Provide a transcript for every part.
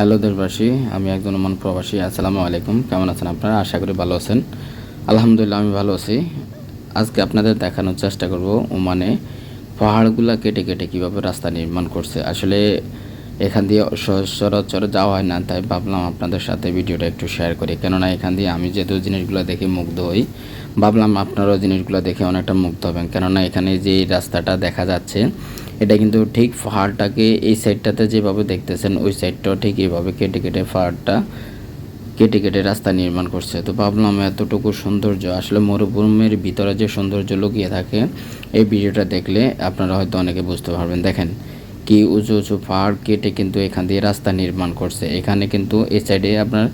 Hello দেশবাসী, আমি একজন ওমান প্রবাসী। আসসালামু আলাইকুম। কেমন আছেন আপনারা? আশা করি ভালো আছেন। আলহামদুলিল্লাহ, আমি ভালো আছি। আজকে আপনাদের দেখানোর চেষ্টা করব ওমানে পাহাড়গুলো কেটে কেটে কীভাবে রাস্তা নির্মাণ করছে। আসলে এখান দিয়ে সচরাচর যাওয়া হয় না, তাই ভাবলাম আপনাদের সাথে ভিডিওটা একটু শেয়ার করি। কেননা এখান দিয়ে আমি যেহেতু জিনিসগুলো দেখে মুগ্ধ হই, ভাবলাম আপনারাও জিনিসগুলো দেখে অনেকটা মুগ্ধ হবেন। কেননা এখানে যে রাস্তাটা দেখা যাচ্ছে এটা কিন্তু ঠিক পাহাড়টাকে এই সাইডটাতে যেভাবে দেখতেছেন, ওই সাইডটাও ঠিক এইভাবে কেটে কেটে পাহাড়টা কেটে কেটে রাস্তা নির্মাণ করছে। তো ভাবলাম এতটুকু সৌন্দর্য, আসলে মরুভূমির ভিতরে যে সৌন্দর্য লুকিয়ে থাকে, এই ভিডিওটা দেখলে আপনারা হয়তো অনেকে বুঝতে পারবেন। দেখেন কি উঁচু উঁচু পাহাড় কেটে কিন্তু এখান দিয়ে রাস্তা নির্মাণ করছে। এখানে কিন্তু এই সাইডে আপনার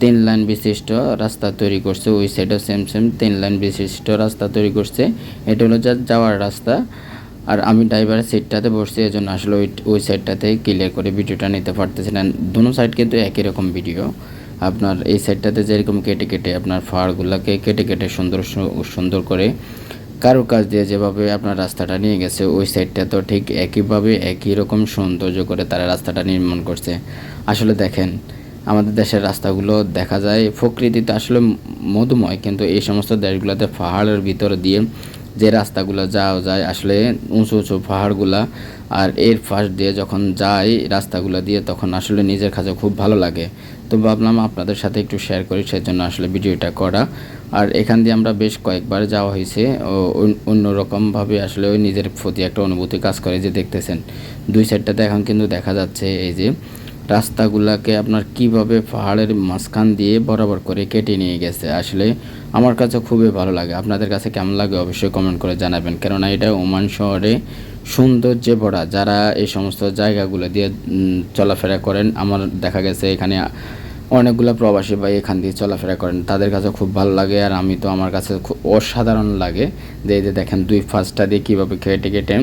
তিন লাইন বিশিষ্ট রাস্তা তৈরি করছে। ওই সাইডেও সেম সেম তিন লাইন বিশিষ্ট রাস্তা তৈরি করছে। এটা হলো যা যাওয়ার রাস্তা। আর আমি ড্রাইভারের সিটটাতে বসছি এই জন্য আসলে ওই ওই সাইডটাতে ক্লিয়ার করে ভিডিওটা নিতে পারতেছি না। দুনো সাইড কিন্তু একই রকম ভিডিও আপনার এই সাইডটাতে যেরকম কেটে কেটে আপনার ফাড়গুলোকে কেটে কেটে সুন্দর সুন্দর করে কারও কাজ দিয়ে যেভাবে আপনার রাস্তাটা নিয়ে গেছে, ওই সাইডটা তো ঠিক একইভাবে একই রকম সৌন্দর্য করে তারা রাস্তাটা নির্মাণ করছে। আসলে দেখেন, আমাদের দেশের রাস্তাগুলো দেখা যায় প্রকৃতিতে আসলে মধুময়, কিন্তু এই সমস্ত দেশগুলোতে পাহাড়ের ভিতর দিয়ে যে রাস্তাগুলো যাওয়া যায়, আসলে উঁচু উঁচু পাহাড়গুলা, আর এর পাশ দিয়ে যখন যাই রাস্তাগুলো দিয়ে, তখন আসলে নিজের কাছে খুব ভালো লাগে। তো ভাবলাম আপনাদের সাথে একটু শেয়ার করি, সেজন্য আসলে ভিডিওটা করা। আর এখান দিয়ে আমরা বেশ কয়েকবার যাওয়া হয়েছে। ও, অন্য- অন্যরকমভাবে আসলে ওই নিজের প্রতি একটা অনুভূতি কাজ করে, যে দেখতেছেন। দুই সাইডটাতে এখন কিন্তু দেখা যাচ্ছে, এই যে রাস্তাগুলাকে আপনার কীভাবে পাহাড়ের মাঝখান দিয়ে বরাবর করে কেটে নিয়ে গেছে, আসলে আমার কাছে খুবই ভালো লাগে। আপনাদের কাছে কেমন লাগে অবশ্যই কমেন্ট করে জানাবেন। কেননা এটা ওমান শহরে সৌন্দর্যে ভরা। যারা এই সমস্ত জায়গাগুলো দিয়ে চলাফেরা করেন, আমার দেখা গেছে এখানে অনেকগুলো প্রবাসী ভাই এখান দিয়ে চলাফেরা করেন। তাদের কাছে খুব ভালো লাগে আর আমি তো আমার কাছে খুব অসাধারণ লাগে। যে এই যে দেখেন দুই ফার্স্টটা দিয়ে কীভাবে কেটে কেটে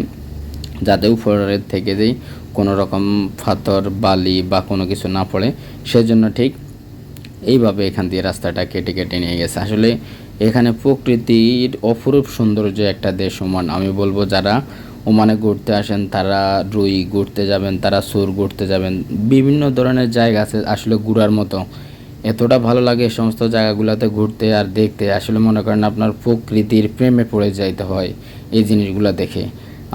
যাতে উপরের থেকে যেই কোনো রকম পাথর বালি বা কোনো কিছু না পড়ে, সেজন্য ঠিক এইভাবে এখান দিয়ে রাস্তাটা কেটে কেটে নিয়ে গেছে। আসলে এখানে প্রকৃতির অপরূপ সৌন্দর্য একটা দেশ ওমান। আমি বলব যারা ওমানে ঘুরতে আসেন, তারা রুই ঘুরতে যাবেন, তারা সুর ঘুরতে যাবেন, বিভিন্ন ধরনের জায়গা আছে আসলে ঘুরার মতো। এতটা ভালো লাগে এই সমস্ত জায়গাগুলোতে ঘুরতে আর দেখতে। আসলে মনে করেন আপনার প্রকৃতির প্রেমে পড়ে যাইতে হয় এই জিনিসগুলো দেখে।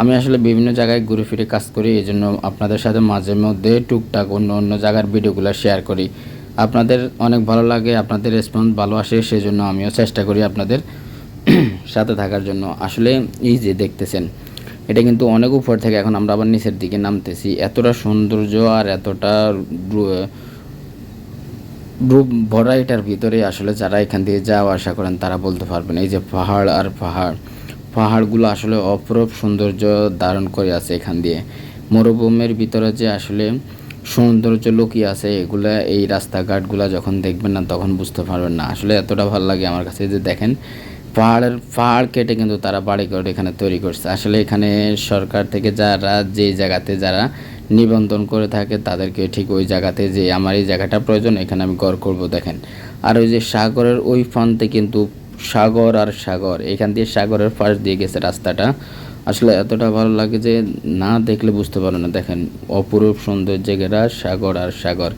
আমি আসলে বিভিন্ন জায়গায় ঘুরে ফিরে কাজ করি, এই জন্য আপনাদের সাথে মাঝে মধ্যে টুকটাক অন্য অন্য জায়গার ভিডিওগুলো শেয়ার করি। আপনাদের অনেক ভালো লাগে, আপনাদের রেসপন্স ভালো আসে সেই জন্য আমিও চেষ্টা করি আপনাদের সাথে থাকার জন্য। আসলে এই যে দেখতেছেন, এটা কিন্তু অনেক উপর থেকে এখন আমরা আবার নিচের দিকে নামতেছি। এতটা সৌন্দর্য আর এতটা রূপ ভরা এটার ভিতরে আসলে যারা এখান দিয়ে যাওয়া আসা করেন, তারা বলতে পারবেন, এই যে পাহাড় আর পাহাড়। পাহাড়গুলো আসলে অপরূপ সৌন্দর্য ধারণ করে আছে এখান দিয়ে। মরুভূমির ভিতরে যে আসলে সৌন্দর্য লুকিয়ে আছে, এগুলা, এই রাস্তাঘাটগুলো যখন দেখবেন না, তখন বুঝতে পারবেন না। আসলে এতটা ভালো লাগে আমার কাছে যে দেখেন, পাহাড়ের, পাহাড় কেটে কিন্তু তারা বাড়ি ঘর এখানে তৈরি করছে। আসলে এখানে সরকার থেকে যারা, যে জায়গাতে যারা নিবন্ধন করে থাকে, তাদেরকে ঠিক ওই জায়গাতে যে, আমার এই জায়গাটা প্রয়োজন, এখানে আমি গড় করব। দেখেন। আর ওই যে সাগরের ওই প্রান্তে কিন্তু সাগর আর সাগর, এখান দিয়ে সাগরের পাশ দিয়ে গেছে রাস্তাটা। আসলে এতটা ভালো লাগে যে না দেখলে বুঝতে পারো না। দেখেন, অপরূপ সৌন্দর্য জায়গাটা সাগর আর সাগর।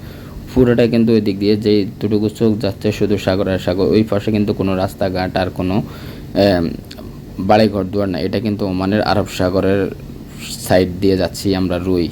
পুরোটা কিন্তু ওই দিক দিয়ে যে দুটুকু চোখ যাচ্ছে শুধু সাগর আর সাগর। ওই পাশে কিন্তু কোনো রাস্তাঘাট আর কোনো বাড়িঘর দুয়ার না এটা কিন্তু ওমানের আরব সাগরের সাইড দিয়ে যাচ্ছি আমরা রুই।